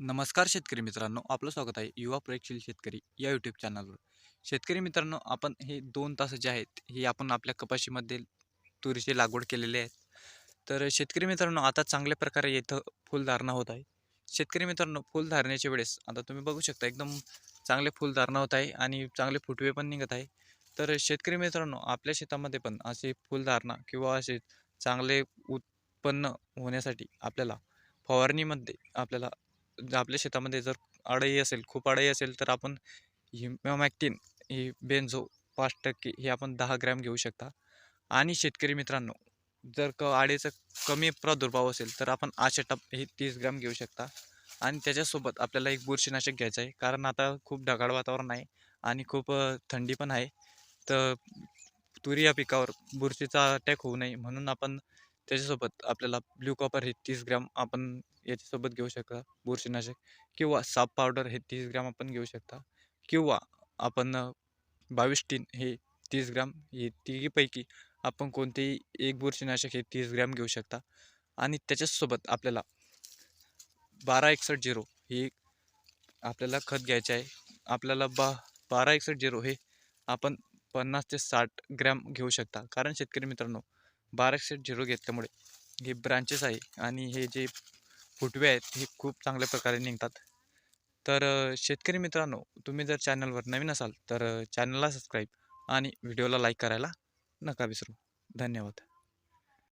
नमस्कार शेतकरी मित्रांनो आपलं स्वागत आहे युवा प्रयोगशील शेतकरी या यूट्यूब चॅनलवर शेतकरी मित्रांनो आपण हे दोन तास जे आहेत हे आपण आपल्या कपाशीमध्ये तुरीची लागवड केलेली आहे. तर शेतकरी मित्रांनो आता चांगल्या प्रकारे येथं फुलधारणा होत आहे. शेतकरी मित्रांनो फुलधारण्याच्या वेळेस आता तुम्ही बघू शकता एकदम चांगले फुलधारणा होत आहे आणि चांगले फुटवे पण निघत आहे. तर शेतकरी मित्रांनो आपल्या शेतामध्ये पण असे फुलधारणा किंवा असे चांगले उत्पन्न होण्यासाठी आपल्याला फवारणीमध्ये आपल्याला आपल्या शेतामध्ये जर अडई असेल खूप अडई असेल तर आपण हिमॅक्टिन ही बेन्झो पाच टक्के हे आपण दहा ग्रॅम घेऊ शकता. आणि शेतकरी मित्रांनो जर क आडेचा कमी प्रादुर्भाव असेल तर आपण आशेटप हे तीस ग्रॅम घेऊ शकता. आणि त्याच्यासोबत आपल्याला एक बुरशीनाशक घ्यायचं आहे कारण आता खूप ढगाळ वातावरण आहे आणि खूप थंडी पण आहे. तर तुरी या पिकावर बुरशीचा अटॅक होऊ नये म्हणून आपण त्याच्यासोबत आपल्याला ब्ल्यू कॉपर हे तीस ग्रॅम आपण याच्यासोबत घेऊ शकता बुरशीनाशक किंवा साप पावडर हे तीस ग्राम आपण घेऊ शकता किंवा आपण अ, बावीस टीन हे तीस ग्राम हे तिघीपैकी आपण कोणतेही एक बुरशीनाशक हे तीस ग्रॅम घेऊ शकता आणि त्याच्यासोबत आपल्याला बारा एकसष्ट झिरो हे आपल्याला खत घ्यायचे आहे. आपल्याला बा बारा एकसष्ट झिरो हे आपण पन्नास ते साठ ग्रॅम घेऊ शकता. कारण शेतकरी मित्रांनो बारा एकसष्ट झिरो घेतल्यामुळे हे ब्रांचेस आहे आणि हे जे फुटवे आहेत हे खूप चांगल्या प्रकारे निघतात. तर शेतकरी मित्रांनो तुम्ही जर चॅनलवर नवीन असाल तर चॅनलला सबस्क्राईब आणि व्हिडिओला लाईक करायला नका विसरू. धन्यवाद.